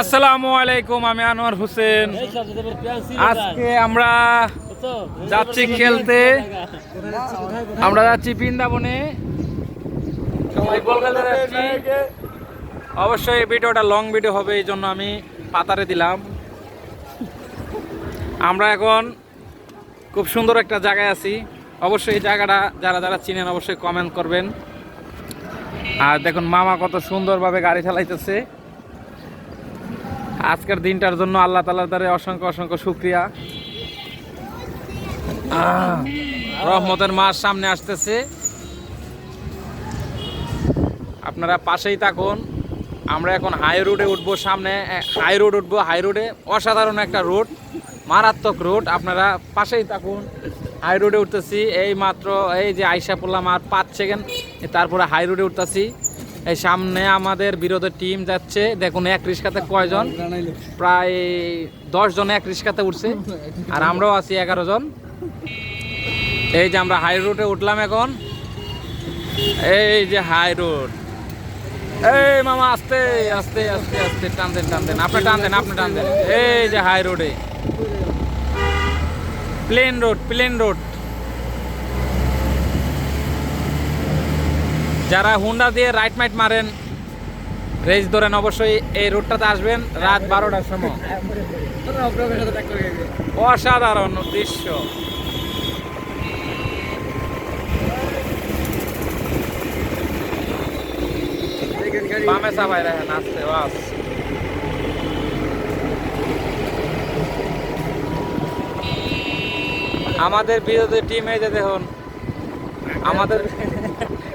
আসসালামু আলাইকুম, আমি আনোয়ার হোসেন। আজকে আমরা যাচ্ছি খেলতে। আমরা যাচ্ছি বৃন্দাবনে। অবশ্যই ভিডিওটা লং ভিডিও হবে, এই জন্য আমি পাতারে দিলাম। আমরা এখন খুব সুন্দর একটা জায়গায় আছি। অবশ্যই এই জায়গাটা যারা যারা চিনেন অবশ্যই কমেন্ট করবেন। আর দেখুন, মামা কত সুন্দরভাবে গাড়ি চালাইতেছে। আজকের দিনটার জন্য আল্লাহ তালার দ্বারে অসংখ্য অসংখ্য শুক্রিয়া। রহমতের মাস সামনে আসতেছে। আপনারা পাশেই থাকুন। আমরা এখন হাই রোডে উঠবো সামনে হাই রোড উঠবো। হাই রোডে অসাধারণ একটা রোড, মারাত্মক রোড। আপনারা পাশেই থাকুন। হাই রোডে উঠতেছি। এই মাত্র এই যে আইসা পড়লাম আর পাঁচ সেকেন্ড তারপরে হাই রোডে উঠতেছি। এই সামনে আমাদের বিরোধের টিম যাচ্ছে। দেখুন, এক রিক্সাতে কয়জন? প্রায় দশ জন এক রিক্সাতে উঠছে। আর আমরাও আছি এগারো জন। এই যে আমরা হাই রোডে উঠলাম এখন। এই যে হাই রোড এই মামা, আস্তে আস্তে আস্তে আস্তে, টান দেন টান দেন। আপনি টান দেন, আপনি টান দেন। এই যে হাই রোডে প্লেন রোড প্লেন রোড যারা হুন্ডা দিয়ে রাইট মাইট মারেন রেস ধরেন, অবশ্যই এই রোডটাতে আসবেন রাত বারোটার সময়। অসাধারণ দৃশ্য। বামে সাবাই রাখেন আমাদের বিরোধী টিম যে দেখুন আমাদের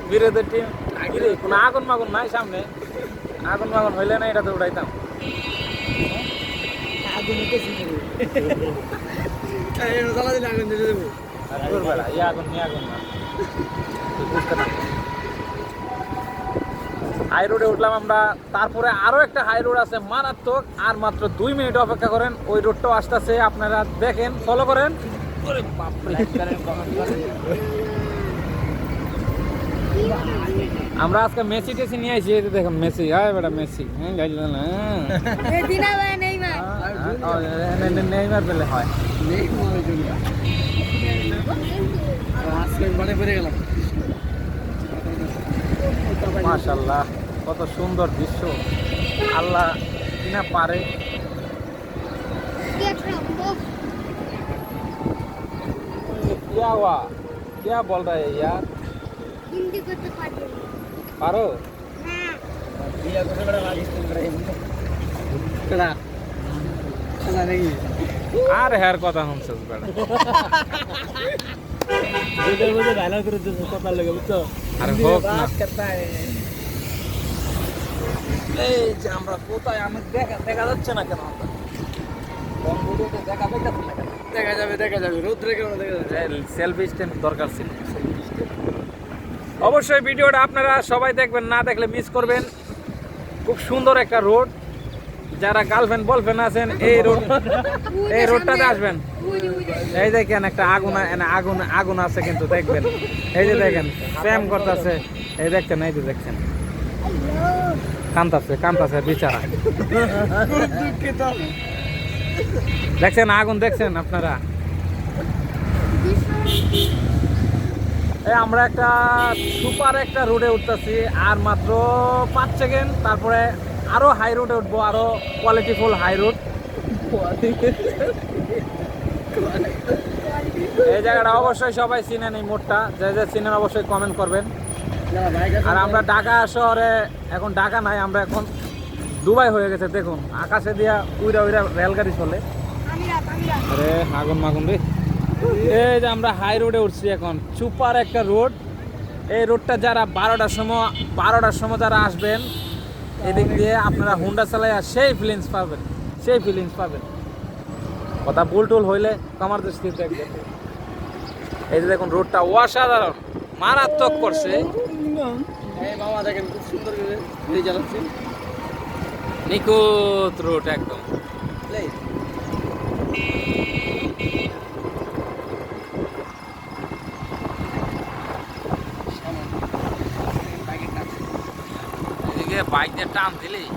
বিরোধী টিম কোনো আগুন মাগুন নাই সামনে। আগুন মাগুন হইলে না এটাতে বুঝতে হাই রোডে উঠলাম আমরা। তারপরে আরও একটা হাই রোড আছে মারাত্মক। আর মাত্র দুই মিনিট অপেক্ষা করেন। ওই রোডটাও আসতেছে। আপনারা দেখেন ফলো করেন। আমরা আজকে মেসি টেসি নিয়ে আসি এই যে দেখুন মেসি হ্যাঁ বেটা মেসি হ্যাঁ গাইল না Medina va Neymar. নেইমার পেলে হয় মাশাল্লাহ কত সুন্দর দৃশ্য আল্লাহ কিনা পারে Dia trampo. क्या हुआ क्या बोल रहे हैं यार Ko to পারব পারো? না। আর হ্যার কথা হমছে বেড়া আরে হোক না। এই যে আমরা কোথায় আমি দেখা দেখা যাচ্ছে না কেন আমরা? কোন ভিডিওতে দেখা যাচ্ছে না কেন দেখা যাবে দেখা যাবে রৌদ্রে কেমন দেখা যাবে? সেলফি স্ট্যান্ড দরকার ছিল। অবশ্যই ভিডিওটা আপনারা সবাই দেখবেন না দেখলে মিস করবেন। খুব সুন্দর একটা রোড যারা গার্লফ্রেন্ড বলফ্রেন্ড আছেন এই রোড এই রোডটাতে আসবেন। এই দেখেন একটা আগুন আগুন আগুন আছে কিন্তু দেখবেন। এই যে দেখেন প্রেম করতেছে। এই দেখছেন এই যে দেখছেন কান্তাছে কান্তাছে বিচারা। দেখছেন আগুন দেখছেন আপনারা? আমরা একটা সুপার একটা রোডে উঠতেছি আর মাত্র পাঁচ সেকেন্ড তারপরে আরও হাই রোডে উঠবো আরও কোয়ালিটিফুল হাই রোড এই জায়গাটা অবশ্যই সবাই চিনেন এই মোড়টা যে যে চিনেন অবশ্যই কমেন্ট করবেন। আর আমরা ঢাকা শহরে এখন ঢাকা নাই আমরা এখন দুবাই হয়ে গেছে দেখুন আকাশে দিয়া উইরা উইরা রেলগাড়ি চলে। আরে আগুন মাগুন রে। এই যে আমরা হাই রোডে উঠছি এখন। সুপার একটা রোড এই রোডটা যারা বারোটার সময় বারোটার সময় যারা আসবেন, এদিক দিয়ে আপনারা হুন্ডা চালাইয়া সেই ফিলিংস পাবেন। সেই ফিলিংস পাবেন। কথা ভুল টুল হইলে কমার দৃষ্টি দেখবেন। এই যে দেখুন রোডটা অসাধারণ। মারাত্মক করছে। নিখুঁত রোড একদম। এই, এদিকে বাইক দিয়ে টান দিলেই